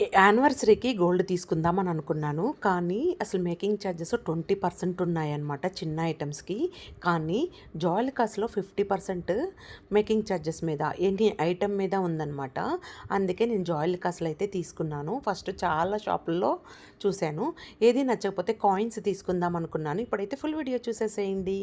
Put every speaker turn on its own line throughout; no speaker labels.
యానివర్సరీకి gold తీసుకుందామని అనుకున్నాను. కానీ అసలు మేకింగ్ ఛార్జెస్ ట్వంటీ పర్సెంట్ ఉన్నాయన్నమాట చిన్న ఐటమ్స్కి. కానీ జాయిల్కాస్లో ఫిఫ్టీ పర్సెంట్ మేకింగ్ ఛార్జెస్ మీద ఎన్ని ఐటమ్ మీద ఉందన్నమాట. అందుకే నేను జాయిల్కాస్లో అయితే తీసుకున్నాను. ఫస్ట్ చాలా షాపుల్లో చూశాను. ఏది నచ్చకపోతే కాయిన్స్ తీసుకుందాం అనుకున్నాను ఇప్పుడైతే ఫుల్ వీడియో చూసేసేయండి.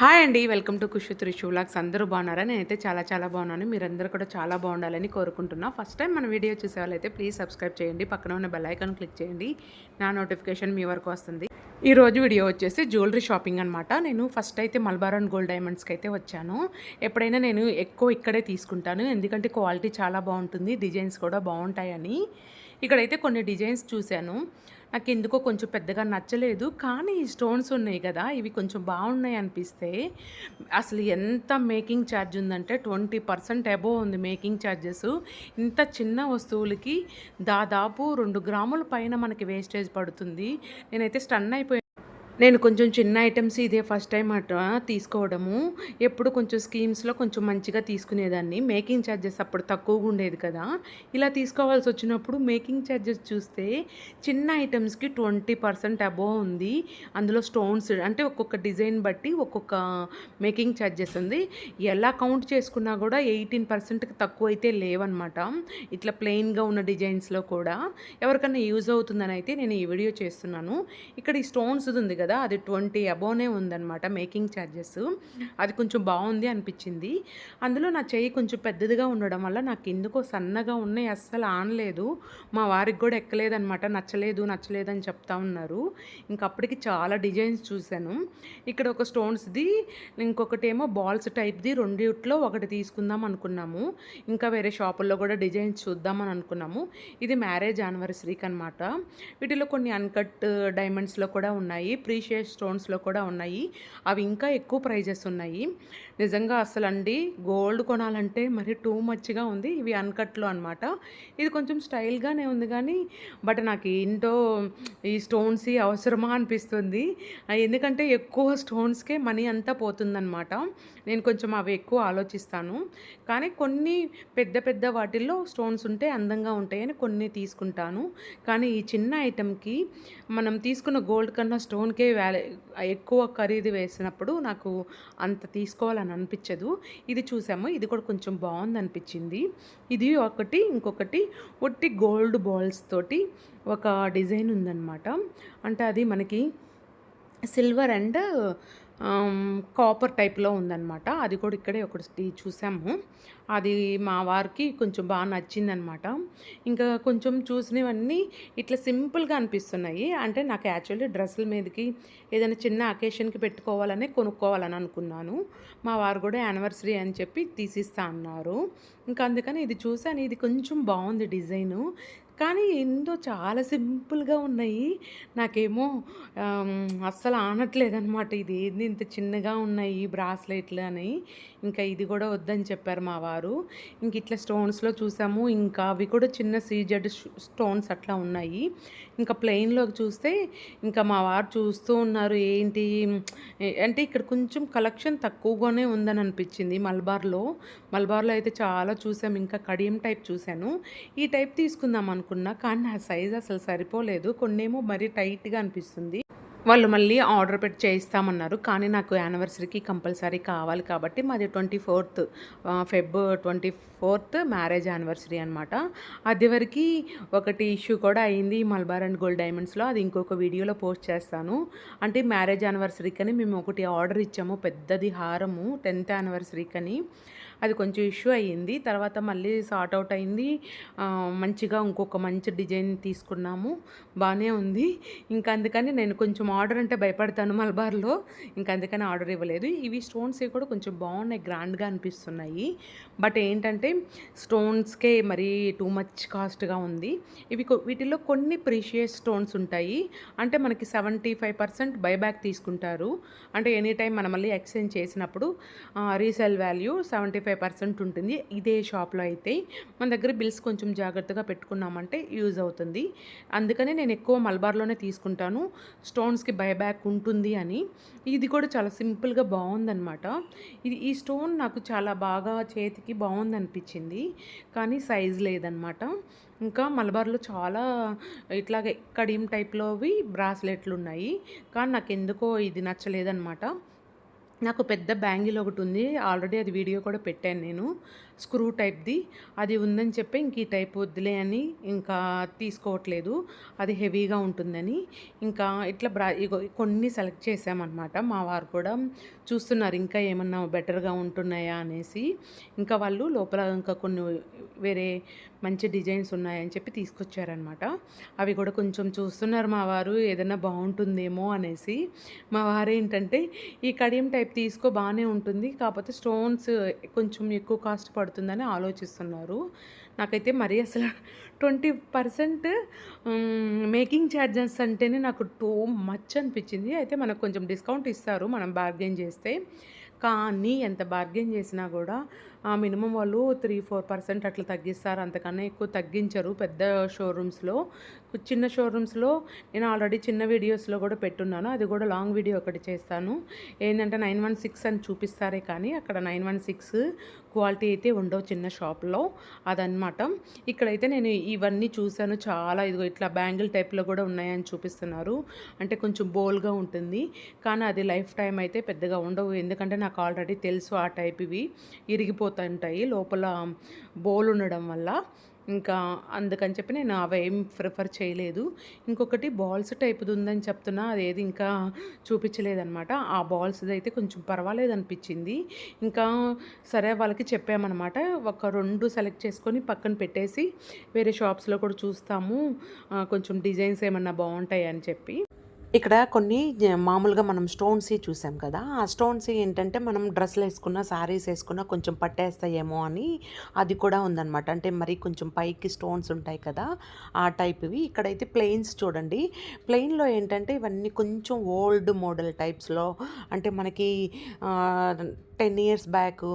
హాయ్ అండి welcome to Khushu Trishu vlogs. అందరూ బాగున్నారా? నేనైతే చాలా చాలా బాగున్నాను. మీరందరూ కూడా చాలా బాగుండాలని కోరుకుంటున్నా. ఫస్ట్ టైం మన వీడియో చూసే వాళ్ళైతే ప్లీజ్ సబ్స్క్రైబ్ చేయండి. పక్కన ఉన్న బెల్ ఐకాన్ క్లిక్ చేయండి. నా నోటిఫికేషన్ మీ వరకు వస్తుంది. ఈ రోజు వీడియో వచ్చేసి జ్యువెలరీ షాపింగ్ అనమాట నేను ఫస్ట్ అయితే మల్బార్ అండ్ గోల్డ్ డైమండ్స్కి అయితే వచ్చాను. ఎప్పుడైనా నేను ఎక్కువ ఇక్కడే తీసుకుంటాను. ఎందుకంటే క్వాలిటీ చాలా బాగుంటుంది. డిజైన్స్ కూడా బాగుంటాయని. ఇక్కడైతే కొన్ని డిజైన్స్ చూశాను. నాకు ఎందుకో కొంచెం పెద్దగా నచ్చలేదు. కానీ ఈ స్టోన్స్ ఉన్నాయి కదా ఇవి కొంచెం బాగున్నాయి అనిపిస్తే అసలు ఎంత మేకింగ్ ఛార్జ్ ఉందంటే ట్వంటీ పర్సెంట్ అబోవ్ ఉంది మేకింగ్ ఛార్జెస్. ఇంత చిన్న వస్తువులకి దాదాపు రెండు గ్రాముల పైన మనకి వేస్టేజ్ పడుతుంది. నేనైతే స్టన్ అయిపోయాను నేను కొంచెం చిన్న ఐటమ్స్ ఇదే ఫస్ట్ టైం అట తీసుకోవడము. ఎప్పుడు కొంచెం స్కీమ్స్లో కొంచెం మంచిగా తీసుకునేదాన్ని. మేకింగ్ ఛార్జెస్ అప్పుడు తక్కువగా ఉండేది కదా. ఇలా తీసుకోవాల్సి వచ్చినప్పుడు మేకింగ్ ఛార్జెస్ చూస్తే చిన్న ఐటమ్స్కి ట్వంటీ పర్సెంట్ అబోవ్ ఉంది. అందులో స్టోన్స్ అంటే ఒక్కొక్క డిజైన్ బట్టి ఒక్కొక్క మేకింగ్ ఛార్జెస్ ఉంది. ఎలా కౌంట్ చేసుకున్నా కూడా ఎయిటీన్ పర్సెంట్కి తక్కువ అయితే లేవన్నమాట. ఇట్లా ప్లెయిన్గా ఉన్న డిజైన్స్లో కూడా. ఎవరికైనా యూజ్ అవుతుందని అయితే నేను ఈ వీడియో చేస్తున్నాను. ఇక్కడ ఈ స్టోన్స్ ఉంది కదా. అది ట్వంటీ అబోనే ఉందన్నమాట మేకింగ్ ఛార్జెస్ అది కొంచెం బాగుంది అనిపించింది. అందులో నా చెయ్యి కొంచెం పెద్దదిగా ఉండడం వల్ల నాకు ఎందుకో సన్నగా ఉన్నాయి అస్సలు ఆనలేదు. మా వారికి కూడా ఎక్కలేదనమాట నచ్చలేదు నచ్చలేదు అని చెప్తా ఉన్నారు. ఇంకప్పటికి చాలా డిజైన్స్ చూశాను. ఇక్కడ ఒక స్టోన్స్ది ఇంకొకటి ఏమో బాల్స్ టైప్ది రెండిట్లో ఒకటి తీసుకుందాం అనుకున్నాము. ఇంకా వేరే షాపుల్లో కూడా డిజైన్స్ చూద్దామని అనుకున్నాము. ఇది మ్యారేజ్ యానివర్సరీకి అనమాట వీటిలో కొన్ని అన్కట్ డైమండ్స్లో కూడా ఉన్నాయి. ప్రీషియస్ స్టోన్స్లో కూడా ఉన్నాయి. అవి ఇంకా ఎక్కువ ప్రైజెస్ ఉన్నాయి. నిజంగా అసలు అండి గోల్డ్ కొనాలంటే మరి టూ మచ్గా ఉంది. ఇవి అన్కట్లో అనమాట ఇది కొంచెం స్టైల్గానే ఉంది కానీ బట్ నాకు ఏంటో ఈ స్టోన్స్ అవసరమా అనిపిస్తుంది. ఎందుకంటే ఎక్కువ స్టోన్స్కే మనీ అంతా పోతుందన్నమాట. నేను కొంచెం అవి ఎక్కువ ఆలోచిస్తాను. కానీ కొన్ని పెద్ద పెద్ద వాటిల్లో స్టోన్స్ ఉంటే అందంగా ఉంటాయని కొన్ని తీసుకుంటాను. కానీ ఈ చిన్న ఐటెంకి మనం తీసుకున్న గోల్డ్ కన్నా స్టోన్కే వ్యాలే ఎక్కువ ఖరీదు వేసినప్పుడు నాకు అంత తీసుకోవాలని అనిపించదు. ఇది చూసాము. ఇది కూడా కొంచెం బాగుంది అనిపించింది ఇది ఒకటి ఇంకొకటి ఒట్టి గోల్డ్ బాల్స్ తోటి ఒక డిజైన్ ఉందన్నమాట. అంటే అది మనకి సిల్వర్ అండ్ కాపర్ టైప్లో ఉందన్నమాట. అది కూడా ఇక్కడే ఒకటి చూసాము. అది మా వారికి కొంచెం బాగా నచ్చిందనమాట ఇంకా కొంచెం చూసినవన్నీ ఇట్లా సింపుల్గా అనిపిస్తున్నాయి. అంటే నాకు యాక్చువల్లీ డ్రెస్సుల మీదకి ఏదైనా చిన్న అకేషన్కి పెట్టుకోవాలనే కొనుక్కోవాలని అనుకున్నాను. మా వారు కూడా యానివర్సరీ అని చెప్పి తీసిస్తా అన్నారు. ఇంకా అందుకని ఇది చూసాను. ఇది కొంచెం బాగుంది డిజైను. కానీ ఏందో చాలా సింపుల్గా ఉన్నాయి. నాకేమో అస్సలు ఆనట్లేదన్నమాట ఇది. ఏంది ఇంత చిన్నగా ఉన్నాయి బ్రాస్లెట్లు అని. ఇంకా ఇది కూడా వద్దని చెప్పారు మా వారు. ఇంక ఇట్లా స్టోన్స్లో చూసాము. ఇంకా అవి కూడా చిన్న సీజెడ్ స్టోన్స్ అట్లా ఉన్నాయి. ఇంకా ప్లెయిన్లోకి చూస్తే ఇంకా మా వారు చూస్తూ ఉన్నారు. ఏంటి? అంటే ఇక్కడ కొంచెం కలెక్షన్ తక్కువగానే ఉందని అనిపించింది మల్బార్లో. మల్బార్లో అయితే చాలా చూసాం. ఇంకా కడియం టైప్ చూశాను ఈ టైప్ తీసుకుందాం అనుకున్నా కానీ నా సైజ్ అసలు సరిపోలేదు. కొన్నేమో మరీ టైట్గా అనిపిస్తుంది. వాళ్ళు మళ్ళీ ఆర్డర్ పెట్టి చేయిస్తామన్నారు. కానీ నాకు యానివర్సరీకి కంపల్సరీ కావాలి కాబట్టి మాది twenty fourth Feb twenty fourth marriage anniversary అనమాట అది వరకు ఒకటి ఇష్యూ కూడా అయింది మల్బార్ అండ్ గోల్డ్ డైమండ్స్లో. అది ఇంకొక వీడియోలో పోస్ట్ చేస్తాను. అంటే మ్యారేజ్ యానివర్సరీకి అని మేము ఒకటి ఆర్డర్ ఇచ్చాము. పెద్దది హారము టెన్త్ యానివర్సరీకి అని అది కొంచెం ఇష్యూ అయ్యింది. తర్వాత మళ్ళీ సార్ట్ అవుట్ అయింది. మంచిగా ఇంకొక మంచి డిజైన్ తీసుకున్నాము. బాగానే ఉంది. ఇంకా అందుకని నేను కొంచెం ఆర్డర్ అంటే భయపడతాను మలబార్లో. ఇంకా అందుకని ఆర్డర్ ఇవ్వలేదు. ఇవి స్టోన్స్ కూడా కొంచెం బాగున్నాయి. గ్రాండ్గా అనిపిస్తున్నాయి. బట్ ఏంటంటే స్టోన్స్కే మరి టూ మచ్ కాస్ట్గా ఉంది. ఇవి వీటిలో కొన్ని ప్రీషియస్ స్టోన్స్ ఉంటాయి. అంటే మనకి సెవెంటీ ఫైవ్ పర్సెంట్ బైబ్యాక్ తీసుకుంటారు. అంటే ఎనీ టైం మనం మళ్ళీ ఎక్స్చేంజ్ చేసినప్పుడు resale value seventy five percent ఉంటుంది. ఇదే షాప్లో అయితే మన దగ్గర బిల్స్ కొంచెం జాగ్రత్తగా పెట్టుకున్నామంటే యూజ్ అవుతుంది. అందుకనే నేను ఎక్కువ మల్బార్లోనే తీసుకుంటాను. స్టోన్స్కి బైబ్యాక్ ఉంటుంది అని. ఇది కూడా చాలా సింపుల్గా బాగుందనమాట ఇది ఈ స్టోన్ నాకు చాలా బాగా చేతికి బాగుంది అనిపించింది కానీ సైజ్ లేదనమాట ఇంకా మలబార్లో చాలా ఇట్లాగే కడియం టైప్లోవి బ్రాస్లెట్లు ఉన్నాయి కానీ నాకు ఎందుకో ఇది నచ్చలేదనమాట నాకు పెద్ద బ్యాంగిల్ ఒకటి ఉంది. ఆల్రెడీ అది వీడియో కూడా పెట్టాను నేను. స్క్రూ టైప్ది. అది ఉందని చెప్పి ఇంక ఈ టైప్ వద్దులే అని ఇంకా తీసుకోవట్లేదు. అది హెవీగా ఉంటుందని. ఇంకా ఇట్లా బ్రా ఇగో కొన్ని సెలెక్ట్ చేసామన్నమాట మా వారు కూడా చూస్తున్నారు ఇంకా ఏమన్నా బెటర్గా ఉంటున్నాయా అనేసి. ఇంకా వాళ్ళు లోపల ఇంకా కొన్ని వేరే మంచి డిజైన్స్ ఉన్నాయని చెప్పి తీసుకొచ్చారనమాట. అవి కూడా కొంచెం చూస్తున్నారు మా వారు ఏదైనా బాగుంటుందేమో అనేసి. మా వారు ఏంటంటే ఈ కడియం టైప్ తీసుకో బాగానే ఉంటుంది. కాకపోతే స్టోన్స్ కొంచెం ఎక్కువ కాస్ట్ పడుతుందని ఆలోచిస్తున్నారు. నాకైతే మరీ అసలు ట్వంటీ పర్సెంట్ మేకింగ్ ఛార్జెస్ అంటేనే నాకు టూ మచ్ అనిపించింది. అయితే మనకు కొంచెం డిస్కౌంట్ ఇస్తారు మనం బార్గెన్ చేస్తే. కానీ ఎంత బార్గెన్ చేసినా కూడా మినిమం వాళ్ళు త్రీ ఫోర్ పర్సెంట్ అట్లా తగ్గిస్తారు. అంతకన్నా ఎక్కువ తగ్గించరు పెద్ద షోరూమ్స్లో. చిన్న షోరూమ్స్లో నేను ఆల్రెడీ చిన్న వీడియోస్లో కూడా పెట్టున్నాను. అది కూడా లాంగ్ వీడియో ఒకటి చేస్తాను. ఏంటంటే నైన్ వన్ సిక్స్ అని చూపిస్తారే కానీ అక్కడ నైన్ వన్ సిక్స్ క్వాలిటీ అయితే ఉండవు చిన్న షాప్లో. అదనమాట ఇక్కడైతే నేను ఇవన్నీ చూశాను. చాలా ఇదిగో ఇట్లా బ్యాంగిల్ టైప్లో కూడా ఉన్నాయని చూపిస్తున్నారు. అంటే కొంచెం బోల్గా ఉంటుంది. కానీ అది లైఫ్ టైం అయితే పెద్దగా ఉండవు. ఎందుకంటే నాకు ఆల్రెడీ తెలుసు ఆ టైప్ ఇవి. ఇరిగిపోతుంటాయి. లోపల బోల్ ఉండడం వల్ల. ఇంకా అందుకని చెప్పి నేను అవేం ప్రిఫర్ చేయలేదు. ఇంకొకటి బాల్స్ టైప్ది ఉందని చెప్తున్నా అదేది ఇంకా చూపించలేదన్నమాట. ఆ బాల్స్ది అయితే కొంచెం పర్వాలేదు అనిపించింది. ఇంకా సరే వాళ్ళకి చెప్పామన్నమాట. ఒక రెండు సెలెక్ట్ చేసుకొని పక్కన పెట్టేసి వేరే షాప్స్లో కూడా చూస్తాము. కొంచెం డిజైన్స్ ఏమన్నా బాగుంటాయి అని చెప్పి.
ఇక్కడ కొన్ని మామూలుగా మనం స్టోన్స్ చూసాం కదా ఆ స్టోన్స్ ఏంటంటే మనం డ్రెస్లు వేసుకున్న శారీస్ వేసుకున్న కొంచెం పట్టేస్తాయేమో అని అది కూడా ఉందన్నమాట. అంటే మరి కొంచెం పైకి స్టోన్స్ ఉంటాయి కదా ఆ టైప్వి ఇక్కడైతే ప్లెయిన్స్ చూడండి. ప్లెయిన్లో ఏంటంటే ఇవన్నీ కొంచెం ఓల్డ్ మోడల్ టైప్స్లో అంటే మనకి టెన్ ఇయర్స్ బ్యాక్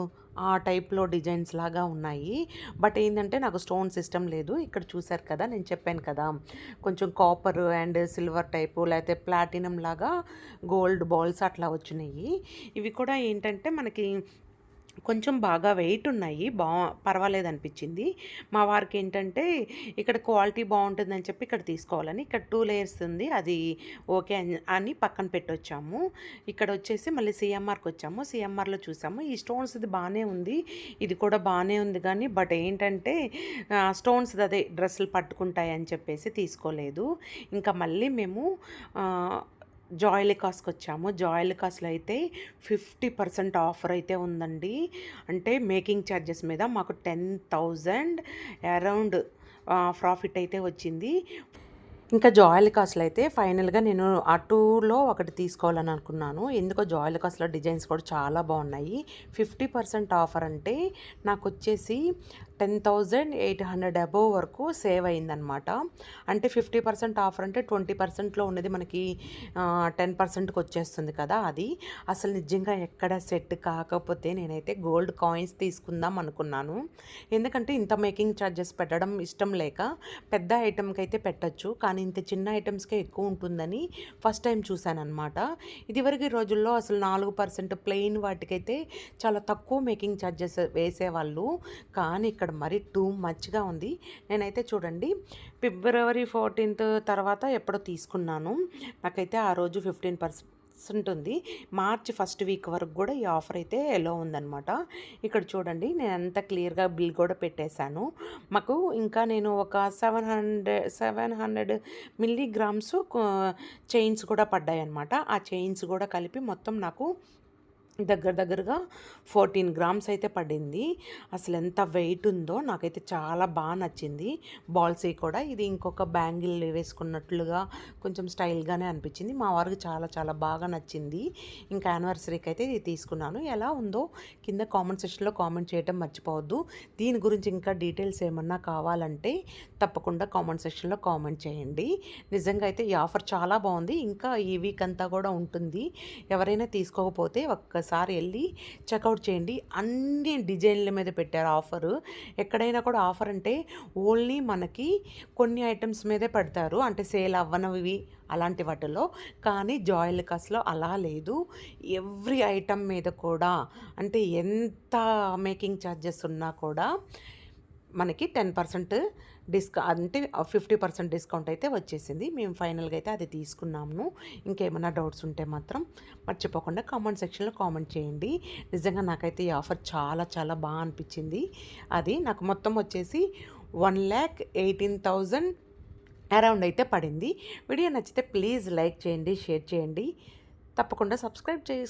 ఆ టైప్లో డిజైన్స్ లాగా ఉన్నాయి. బట్ ఏంటంటే నాకు స్టోన్ సిస్టమ్ లేదు. ఇక్కడ చూశారు కదా నేను చెప్పాను కదా కొంచెం కాపర్ అండ్ సిల్వర్ టైపు లేకపోతే ప్లాటినం లాగా గోల్డ్ బాల్స్ అట్లా వచ్చినాయి. ఇవి కూడా ఏంటంటే మనకి కొంచెం బాగా వెయిట్ ఉన్నాయి. బా పర్వాలేదు అనిపించింది. మా వారికి ఏంటంటే ఇక్కడ క్వాలిటీ బాగుంటుందని చెప్పి ఇక్కడ తీసుకోవాలని ఇక్కడ టూ లేయర్స్ ఉంది అది ఓకే అని అని పక్కన పెట్టొచ్చాము. ఇక్కడ వచ్చేసి మళ్ళీ సిఎంఆర్కి వచ్చాము. సిఎంఆర్లో చూసాము. ఈ స్టోన్స్ ఇది బాగానే ఉంది. ఇది కూడా బాగానే ఉంది కానీ బట్ ఏంటంటే స్టోన్స్ అదే డ్రెస్సులు పట్టుకుంటాయి అని చెప్పేసి తీసుకోలేదు. ఇంకా మళ్ళీ మేము ఆ, జాయిలికాస్కి వచ్చాము. జాయిలికాస్లో అయితే ఫిఫ్టీ పర్సెంట్ ఆఫర్ అయితే ఉందండి. అంటే మేకింగ్ ఛార్జెస్ మీద మాకు టెన్ థౌజండ్ అరౌండ్ ప్రాఫిట్ అయితే వచ్చింది. ఇంకా జాయిలికాస్లో అయితే ఫైనల్గా నేను ఆ టూలో ఒకటి తీసుకోవాలని అనుకున్నాను. ఎందుకో జాయిలికాస్లో డిజైన్స్ కూడా చాలా బాగున్నాయి. ఫిఫ్టీ పర్సెంట్ ఆఫర్ అంటే నాకు వచ్చేసి ten thousand eight hundred above వరకు సేవ్ అయిందనమాట అంటే ఫిఫ్టీ పర్సెంట్ ఆఫర్ అంటే ట్వంటీ పర్సెంట్లో ఉన్నది మనకి టెన్ పర్సెంట్కి వచ్చేస్తుంది కదా అది. అసలు నిజంగా ఎక్కడ సెట్ కాకపోతే నేనైతే గోల్డ్ కాయిన్స్ తీసుకుందాం అనుకున్నాను. ఎందుకంటే ఇంత మేకింగ్ ఛార్జెస్ పెట్టడం ఇష్టం లేక పెద్ద ఐటెంకి అయితే పెట్టచ్చు. కానీ ఇంత చిన్న ఐటమ్స్కే ఎక్కువ ఉంటుందని ఫస్ట్ టైం చూశాను అనమాట ఇదివరకు రోజుల్లో అసలు నాలుగు పర్సెంట్ ప్లెయిన్ వాటికైతే చాలా తక్కువ మేకింగ్ ఛార్జెస్ వేసేవాళ్ళు. కానీ ఇక్కడ మరి టూ మచ్గా ఉంది. నేనైతే చూడండి ఫిబ్రవరి ఫోర్టీన్త్ తర్వాత ఎప్పుడో తీసుకున్నాను. నాకైతే ఆ రోజు ఫిఫ్టీన్ పర్సెంట్ ఉంటుంది. మార్చి ఫస్ట్ వీక్ వరకు కూడా ఈ ఆఫర్ అయితే ఎలో ఉందనమాట ఇక్కడ చూడండి నేను అంత క్లియర్గా బిల్ కూడా పెట్టేశాను. మాకు ఇంకా నేను ఒక seven hundred seven hundred milligrams chains కూడా పడ్డాయి అనమాట ఆ చైన్స్ కూడా కలిపి మొత్తం నాకు దగ్గర దగ్గరగా ఫోర్టీన్ గ్రామ్స్ అయితే పడింది. అసలు ఎంత వెయిట్ ఉందో నాకైతే చాలా బాగా నచ్చింది. బాల్సీ కూడా. ఇది ఇంకొక బ్యాంగిల్ వేసుకున్నట్లుగా కొంచెం స్టైల్గానే అనిపించింది. మా వారికి చాలా చాలా బాగా నచ్చింది. ఇంకా యానివర్సరీకి అయితే ఇది తీసుకున్నాను. ఎలా ఉందో కింద కామెంట్ సెక్షన్లో కామెంట్ చేయడం మర్చిపోవద్దు. దీని గురించి ఇంకా డీటెయిల్స్ ఏమన్నా కావాలంటే తప్పకుండా కామెంట్ సెక్షన్లో కామెంట్ చేయండి. నిజంగా అయితే ఈ ఆఫర్ చాలా బాగుంది. ఇంకా ఈ వీక్ అంతా కూడా ఉంటుంది. ఎవరైనా తీసుకోకపోతే ఒక్కసారి ఒకసారి వెళ్ళి చెక్అవుట్ చేయండి. అన్ని డిజైన్ల మీద పెట్టారు ఆఫరు. ఎక్కడైనా కూడా ఆఫర్ అంటే ఓన్లీ మనకి కొన్ని ఐటమ్స్ మీదే పెడతారు. అంటే సేల్ అవ్వనవి అలాంటి వాటిలో కానీ జాయిల్కాస్లో అలా లేదు. ఎవ్రీ ఐటమ్ మీద కూడా అంటే ఎంత మేకింగ్ ఛార్జెస్ ఉన్నా కూడా మనకి టెన్ పర్సెంట్ డిస్కౌ అంటే ఫిఫ్టీ పర్సెంట్ డిస్కౌంట్ అయితే వచ్చేసింది. మేము ఫైనల్గా అయితే అది తీసుకున్నాము. ఇంకేమైనా డౌట్స్ ఉంటే మాత్రం మర్చిపోకుండా కామెంట్ సెక్షన్లో కామెంట్ చేయండి. నిజంగా నాకైతే ఈ ఆఫర్ చాలా చాలా బాగా అనిపించింది. అది నాకు మొత్తం వచ్చేసి one lakh eighteen thousand around అయితే పడింది. వీడియో నచ్చితే ప్లీజ్ లైక్ చేయండి షేర్ చేయండి. తప్పకుండా సబ్స్క్రైబ్ చేసి